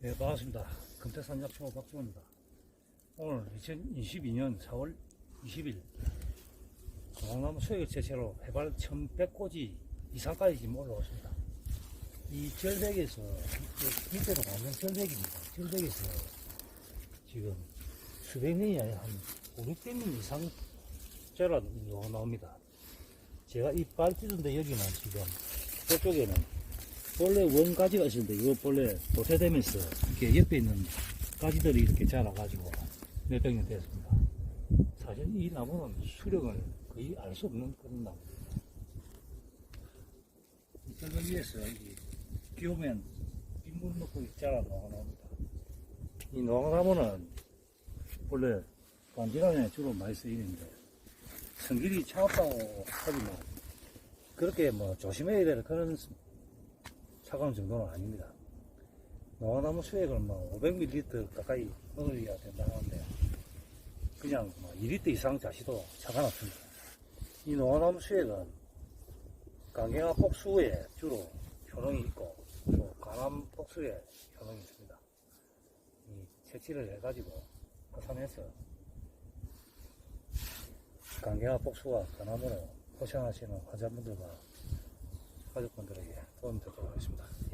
네, 반갑습니다. 금태산 약초 박주호입니다. 오늘 2022년 4월 20일 공항나무 수액 제체로 해발 1100고지 이상까지 지금 올라왔습니다. 이 절벽에서 이 밑에로 가면 절벽입니다. 절벽에서 지금 수백 년이 아니라 한 5, 600년 이상 자라 나옵니다. 제가 이발 뛰던데 여기는 지금 저쪽에는 본래 원가지가 있었는데 이거 본래 도태되면서 이렇게 옆에 있는 가지들이 이렇게 자라가지고 몇백 년 됐습니다. 사실 이 나무는 수령을 거의 알 수 없는 그런 나무. 이 절벽 위에서 이비 오면 빗물 넣고 자라 나옵니다. 이 노랑나무는 원래 관질환에 주로 많이 쓰이는데 성질이 차갑다고 하지만 그렇게 뭐 조심해야 될 그런 차가운 정도는 아닙니다. 노화나무 수액을 뭐 500ml 가까이 넣어야 된다고 하는데 그냥 뭐 2리터 이상 자시도 차가 났습니다. 이 노화나무 수액은 강경화 폭수에 주로 효능이 있고 또 간암 폭수에 효능이 있습니다. 이 채취를 해가지고 포산해서 강경화 폭수와 간암으로 고생하시는 환자분들과 가족분들에게 도움 드리도록 하겠습니다. 예, 감사합니다.